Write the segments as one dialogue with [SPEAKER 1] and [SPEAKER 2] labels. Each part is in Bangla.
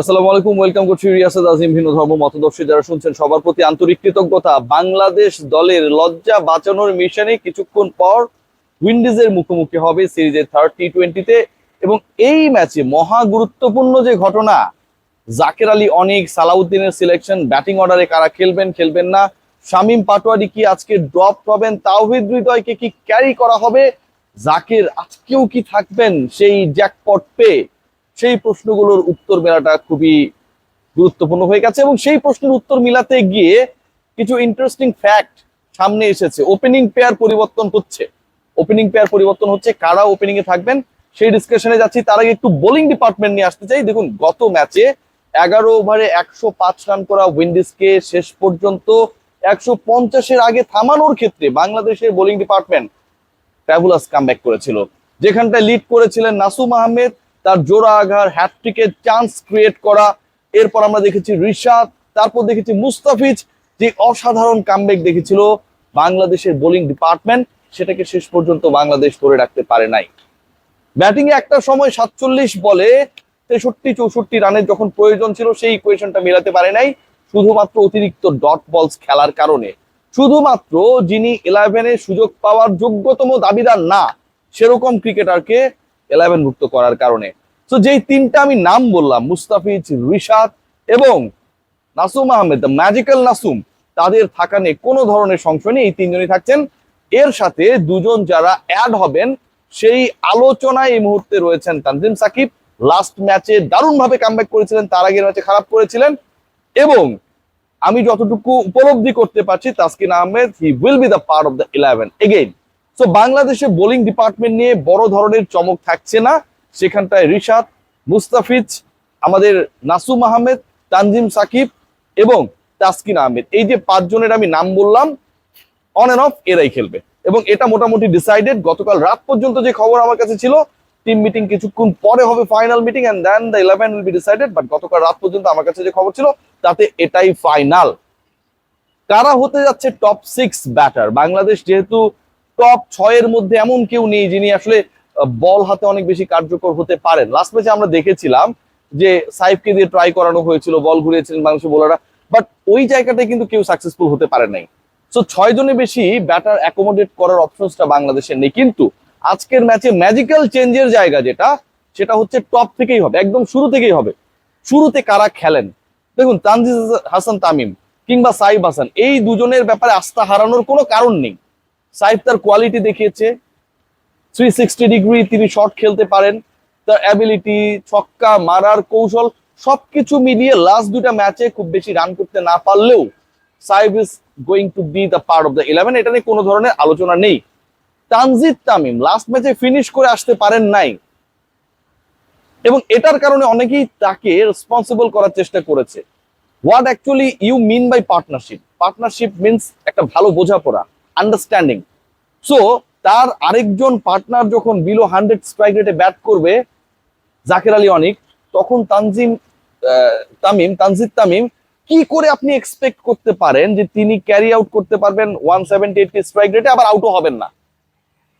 [SPEAKER 1] আসসালামু আলাইকুম ওয়েলকাম করছি রিয়াসাদ আজিম ভিন্ন ধর্ম মতদর্শী। যারা শুনছেন সবার প্রতি আন্তরিক কৃতজ্ঞতা, বাংলাদেশ দলের লজ্জা বাঁচানোর মিশনে কিছুক্ষণ পর উইন্ডিজের মুখোমুখি হবে সিরিজের থার্ড টি টোয়েন্টিতে এবং এই ম্যাচে মহা গুরুত্বপূর্ণ যে ঘটনা, জাকের আলী অনিক সালাউদ্দিনের সিলেকশন ব্যাটিং অর্ডারে কারা খেলবেন খেলবেন না, শামীম পাটোয়ারি কি আজকে ড্রপ হবেন তাওহিদ হৃদয়কে কি ক্যারি করা হবে, জাকের আজকেও কি থাকবেন, সেই জ্যাকপট পেয়ে সেই প্রশ্নগুলোর উত্তর মেলাটা খুবই গুরুত্বপূর্ণ হয়ে গেছে এবং সেই প্রশ্নের উত্তর মিলাতে গিয়ে কিছু ইন্টারেস্টিং ফ্যাক্ট সামনে এসেছে। ওপেনিং পেয়ার পরিবর্তন হচ্ছে। ওপেনিং পেয়ার পরিবর্তন হচ্ছে। কারা ওপেনিং এ থাকবেন? সেই ডিসকাশনে যাচ্ছি। তার আগে একটু বোলিং ডিপার্টমেন্ট নিয়ে আসতে চাই। দেখুন, গত ম্যাচে এগারো ওভারে একশো পাঁচ রান করা উইন্ডিজকে শেষ পর্যন্ত একশো পঞ্চাশের আগে থামানোর ক্ষেত্রে বাংলাদেশের বোলিং ডিপার্টমেন্ট ট্রাভুলাস কামব্যাক করেছিল। যেখানটায় লিড করেছিলেন নাসুম আহমেদ তার জোড়া আঘার হ্যাটট্রিকের চান্স ক্রিয়েট করা, এরপর আমরা দেখেছি রিশাদ, তারপর দেখেছি মুস্তাফিজ, যে অসাধারণ কামব্যাক দেখেছিল বাংলাদেশের বোলিং ডিপার্টমেন্ট সেটাকে শেষ পর্যন্ত বাংলাদেশ ধরে রাখতে পারে নাই। ব্যাটিং এ একটা সময় সাতচল্লিশ বলে তেষট্টি চৌষট্টি রানের যখন প্রয়োজন ছিল, সেই ইকুয়েশনটা মেলাতে পারে নাই, শুধুমাত্র অতিরিক্ত ডট বলস খেলার কারণে। শুধুমাত্র যিনি ইলেভেনে সুযোগ পাওয়ার যোগ্যতম দাবিদার না, সেরকম ক্রিকেটারকে ইলেভেন ভুক্ত করার কারণে। তো যেই তিনটা আমি নাম বললাম, মুস্তাফিজ, রিশাদ এবং নাসুম আহমেদ দ্য ম্যাজিক্যাল নাসুম, তাদের থাকা নিয়ে কোনো ধরনের সংশয় নেই, এই তিনজনই থাকছেন। এর সাথে দুজন যারা অ্যাড হবেন, সেই আলোচনায় এই মুহূর্তে রয়েছেন তানজিম সাকিব। লাস্ট ম্যাচে দারুণভাবে কামব্যাক করেছিলেন, তার আগের ম্যাচে খারাপ করেছিলেন এবং আমি যতটুকু উপলব্ধি করতে পারছি, Taskin Ahmed he will be the part of the eleven again so বাংলাদেশে বোলিং ডিপার্টমেন্ট নিয়ে বড় ধরনের চমক থাকছে না। সেখানটায় রিশাদ, মুস্তাফিজ, আমাদের নাসুম আহমেদ, তানজিম সাকিব এবং তাসকিন আহমেদ। এই যে পাঁচজনের আমি নাম বললাম অন এন্ড অফ এরাই খেলবে। এবং এটা মোটামুটি ডিসাইডেড গতকাল রাত পর্যন্ত যে খবর আমার কাছে ছিল টিম মিটিং কিছুক্ষণ পরে হবে final meeting and then the eleven will be decided but গতকাল রাত পর্যন্ত আমার কাছে যে খবর ছিল, তাতে এটাই ফাইনাল কারা হতে যাচ্ছে টপ সিক্স ব্যাটার বাংলাদেশ যেহেতু টপ ছয়ের মধ্যে এমন কেউ নেই যিনি আসলে বল হাতে অনেক বেশি কার্যকর হতে পারেন। লাস্ট ম্যাচে আমরা দেখেছিলাম যে সাইফকে দিয়ে ট্রাই করানো হয়েছিল, বল ঘুরিয়েছিলেন বাংলাদেশের বোলাররা বাট ওই জায়গাটায় কিন্তু কেউ সাকসেসফুল হতে পারে নাই। সো ছয় জনের বেশি ব্যাটার অ্যাকোমোডেট করার অপশনসটা বাংলাদেশের নেই। কিন্তু আজকের ম্যাচে ম্যাজিক্যাল চেঞ্জের জায়গা যেটা, সেটা হচ্ছে টপ থেকেই হবে, একদম শুরু থেকেই হবে। শুরুতে কারা খেলেন? দেখুন তানজিজ হাসান তামিম কিংবা সাইব হাসান, এই দুজনের ব্যাপারে আস্থা হারানোর কোনো কারণ নেই। সাইফ তার কোয়ালিটি দেখিয়েছে। থ্রি সিক্সটি ডিগ্রি তিনি শট খেলতে পারেন। তার অ্যাবিলিটি ছক্কা, মারার কৌশল, সবকিছু মিলিয়ে লাস্ট দুটা ম্যাচে খুব বেশি রান করতে না পারলেও Saif is going to be the part of the eleven এটা নিয়ে কোনো ধরনের আলোচনা নেই। তানজিদ তামিম লাস্ট ম্যাচে ফিনিশ করে আসতে পারেন নাই। এবং এটার কারণে অনেকেই তাকে রেসপন্সিবল করার চেষ্টা করেছে। What actually you mean by partnership partnership means একটা ভালো বোঝাপড়া। আন্ডারস্ট্যান্ডিং সো তার আরেকজন পার্টনার যখন বিলো হান্ড্রেড স্ট্রাইক রেটে ব্যাট করবে, জাকের আলী অনিক, তখন তানজিম তামিম, তানজিদ তামিম কি করে আপনি এক্সপেক্ট করতে পারেন যে তিনি ক্যারি আউট করতে পারবেন ওয়ান সেভেন্টি এইট স্ট্রাইক রেটে আবার আউটও হবেন না?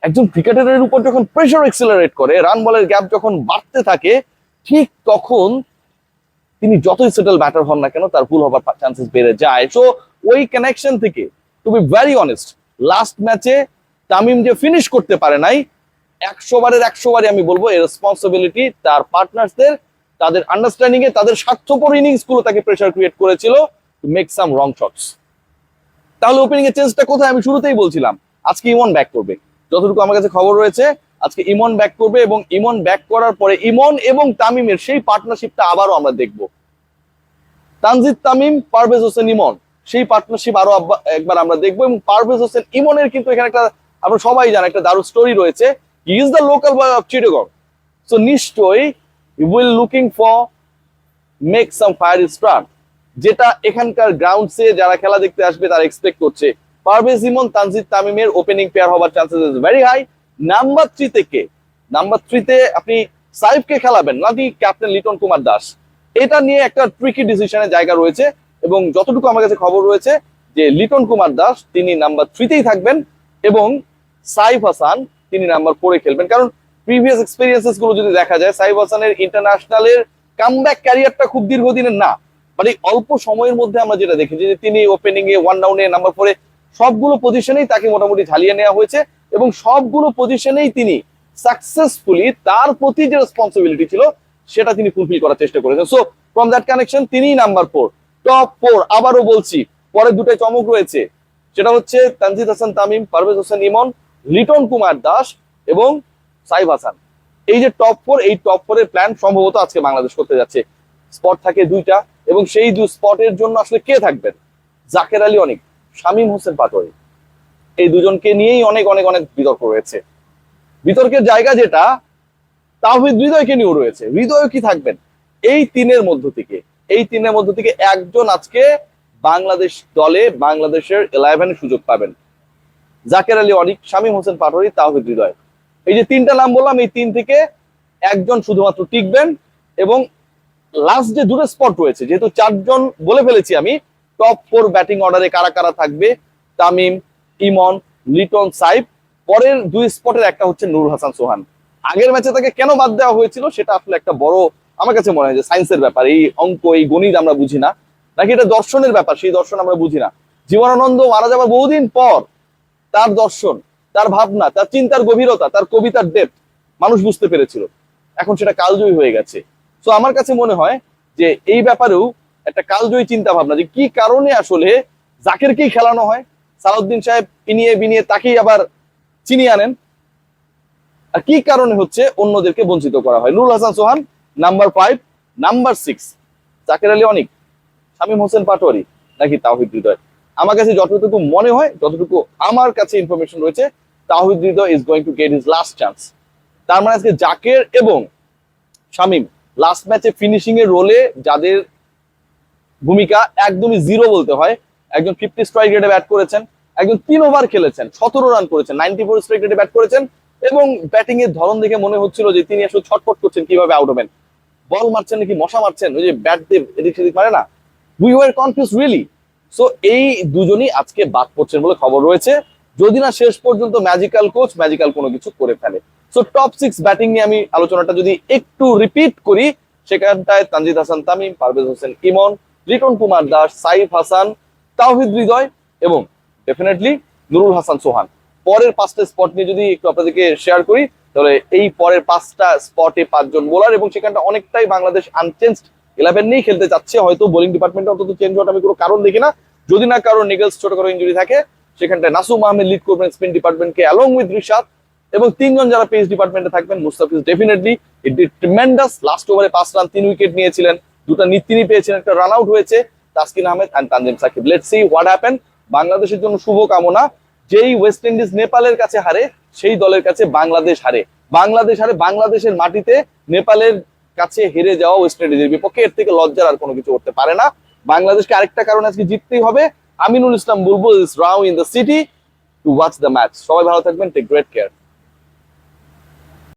[SPEAKER 1] একজন ক্রিকেটারের উপর যখন প্রেশার এক্সেলারেট করে রান বলের গ্যাপ যখন বাড়তে থাকে, ঠিক তখন তিনি যতই সেটেল ব্যাটার হন না কেন, তার ভুল হবার চান্সেস বেড়ে যায়। সো ওই কানেকশন থেকে to be very honest last ম্যাচে তামিম যে ফিনিশ করতে পারে নাই, একশো বারের একশো বারে আমি বলব এই রেসপন্সিবিলিটি তার পার্টনার্সদের তাদের আন্ডারস্ট্যান্ডিং এ, তাদের স্বার্থপর ইনিংসগুলো তাকে প্রেশার ক্রিয়েট করেছিল to make some wrong shots তাহলে ওপেনিং এর চেঞ্জটা কোথায়? আমি শুরুতেই বলছিলাম, আজকে ইমন ব্যাক করবে। যতটুকু আমার কাছে খবর রয়েছে, আজকে ইমন ব্যাক করবে এবং ইমন ব্যাক করার পরে ইমন এবং তামিমের সেই পার্টনারশিপটা আবারও আমরা দেখব। তানজিদ তামিম, পারভেজ হোসেন ইমন। সেই পার্টনারশিপ আরও একবার আমরা দেখব। এবং পারভেজ হোসেন ইমনের কিন্তু এখানে একটা আমরা সবাই জানি একটা দারুণ স্টোরি রয়েছে। He is the local boy of Chittagong so নিশ্চয়ই will looking for make some fire start যেটা এখানকার গ্রাউন্ডসে যারা খেলা দেখতে আসবে, তারা এক্সপেক্ট করছে। পারভেজ ইমন, তানজিদ তামিমের ওপেনিং পেয়ার হওয়ার chances is very high number three থেকে নাম্বার থ্রিতে আপনি সাইফকে খেলাবেন নাকি ক্যাপ্টেন লিটন কুমার দাস। এটা নিয়ে একটা ট্রিকি ডিসিশনের জায়গা রয়েছে। এবং যতটুকু আমার কাছে খবর রয়েছে যে লিটন কুমার দাস, তিনি নাম্বার থ্রিতেই থাকবেন এবং সাইফ হাসান, তিনি নাম্বার ফোরে খেলবেন। কারণ প্রিভিয়াস এক্সপিরিয়েন্সেসগুলো যদি দেখা যায়, সাইফ হাসানের ইন্টারন্যাশনালের কামব্যাক ক্যারিয়ারটা খুব দীর্ঘদিনের না। মানে অল্প সময়ের মধ্যে আমরা যেটা দেখেছি যে তিনি ওপেনিং এ ওয়ান ডাউনে নাম্বার ফোরে সবগুলো পজিশনেই তাকে মোটামুটি ঝালিয়ে নেওয়া হয়েছে এবং সবগুলো পজিশনেই তিনি সাকসেসফুলি তার প্রতি যে রেসপন্সিবিলিটি ছিল, সেটা তিনি ফুলফিল করার চেষ্টা করেছেন। সো ফ্রম দ্যাট কানেকশন তিনিই নাম্বার ফোর টপ ফোর আবারও বলছি, পরে দুটাই চমক রয়েছে। সেটা হচ্ছে তানজিদ হাসান তামিম, পারভেজ হোসেন ইমন, লিটন কুমার দাস এবং সাইব হাসান। এই যে টপ ফোর এই টপ ফোর এর প্ল্যান সম্ভবত আজকে বাংলাদেশ করতে যাচ্ছে। স্পট থাকে দুইটা এবং সেই দুই স্পটের জন্য আসলে কে থাকবেন? জাকের আলী অনেক, শামীম হোসেন পাটোয়ারি। এই দুজনকে নিয়েই অনেক অনেক অনেক বিতর্ক রয়েছে। বিতর্কের জায়গা যেটা তাহিদ হৃদয়কে নিয়েও রয়েছে। হৃদয় কি থাকবেন? এই তিনের মধ্য থেকে। এই তিনের মধ্য থেকে একজন আজকে বাংলাদেশ দলে বাংলাদেশের ইলেভেন সুযোগ পাবেন। জাকের আলী অনিক, শামীম হোসেন পাটোয়ারি তাহিদ হৃদয়। এই যে তিনটা নাম বললাম, এই তিন থেকে একজন শুধুমাত্র টিকবেন এবং লাস্ট যে দুটো স্পট রয়েছে, যেহেতু চারজন বলে ফেলেছি আমি টপ ফোর ব্যাটিং অর্ডারে কারা কারা থাকবে? তামিম, ইমন, লিটন, সাইফ। পরের দুই স্পটের একটা হচ্ছে নুরুল হাসান সোহান। আগের ম্যাচে তাকে কেন বাদ দেওয়া হয়েছিল, সেটা আসলে একটা বড় আমার কাছে মনে হয় যে সায়েন্সের ব্যাপার, এই অঙ্ক, এই গণিত আমরা বুঝি না। নাকি এটা দর্শনের ব্যাপার, সেই দর্শন আমরা বুঝি না। জীবনানন্দ মারা যাবার বহুদিন পর তার দর্শন, তার ভাবনা, তার চিন্তার গভীরতা, তার কবিতার ডেপ মানুষ বুঝতে পেরেছিল। এখন সেটা কালজয়ী হয়ে গেছে। তো আমার কাছে মনে হয় যে এই ব্যাপারেও একটা কালজয়ী চিন্তা ভাবনা যে কি কারণে আসলে জাকেরকেই খেলানো হয়? সালাউদ্দিন সাহেব ইনিয়ে বিনিয়ে তাকেই আবার চিনিয়ে আনেন। আর কি কারণে হচ্ছে অন্যদেরকে বঞ্চিত করা হয়? Nurul Hasan Sohan number five number six Jaker Ali Anik, Shamim Hossain Patwari, নাকি তাহিদ হৃদয়? আমার কাছে যতটুকু মনে হয়, যতটুকু আমার কাছে ইনফরমেশন রয়েছে Towhid Hridoy is going to get his last chance তার মানে আজকে জাকের এবং শামীম লাস্ট ম্যাচে ফিনিশিং এর রোলে যাদের ভূমিকা একদমই জিরো বলতে হয়, একজন ফিফটি স্ট্রাইক রেটে ব্যাট করেছেন, একজন তিন ওভার খেলেছেন, সতেরো রান করেছেন নাইনটি ফোর স্ট্রাইক রেটে ব্যাট করেছেন এবং ব্যাটিং এর ধরন দেখে মনে হচ্ছিল যে তিনি আসলে ছটফট করছেন কীভাবে আউট হবেন বল মারছেন নাকি মশা মারছেন? ওই যে ব্যাট দিয়ে এদিক সেদিক মারে না? We were confuse really so এই দুজনই আজকে বাদ পড়ছেন বলে খবর রয়েছে। যদি না শেষ পর্যন্ত ম্যাজিক্যাল কোচ ম্যাজিক্যাল কোনো কিছু করে ফেলে। সো টপ সিক্স ব্যাটিং নিয়ে আমি আলোচনাটা যদি একটু রিপিট করি, সেখানটায় তানজিদ হাসান তামিম, পারভেজ হোসেন ইমন, রিটন কুমার দাস, সাইফ হাসান, তাওহিদ হৃদয় এবং ডেফিনেটলি নুরুল হাসান সোহান। পরের পাঁচটা স্পট নিয়ে যদি একটু আপনাদেরকে শেয়ার করি তাহলে এই পরের পাঁচটা স্পটে পাঁচজন বোলার এবং সেখানটা অনেকটাই বাংলাদেশ আনচেঞ্জড ইলেভেন নিয়েই খেলতে চাচ্ছে হয়তো বোলিং ডিপার্টমেন্টে অন্তত চেঞ্জ হওয়ার আমি কোনো কারণ দেখি না। যদি না কারও নিগলস ছোট করে ইঞ্জুরি থাকে, সেখানটায় নাসুম আহমেদ লিড করবেন স্পিন ডিপার্টমেন্টকে অ্যালং উইথ রিশাদ এবং তিনজন যারা পেস ডিপার্টমেন্টে থাকবেন, Mustafiz definitely it tremendous last ওভারে পাঁচ রান তিন উইকেট নিয়েছিলেন। দুটো তিনি পেয়েছিলেন একটা রান আউট হয়েছে। Taskin Ahmed and Tanzim Sakib. Let see what happen বাংলাদেশের জন্য শুভ কামনা যেই ওয়েস্ট ইন্ডিজ নেপালের কাছে হারে, সেই দলের কাছে বাংলাদেশ হারে। বাংলাদেশ হারে বাংলাদেশের মাটিতে নেপালের কাছে হেরে যাওয়া ওয়েস্ট ইন্ডিজের বিপক্ষে এর থেকে লজ্জার আর কোনো কিছু করতে পারে না। বাংলাদেশকে আরেকটা কারণে আজকে জিততেই হবে। Aminul Islam Bulbul is Rao in the city to watch the match সবাই ভালো থাকবেন টেক গ্রেট কেয়ার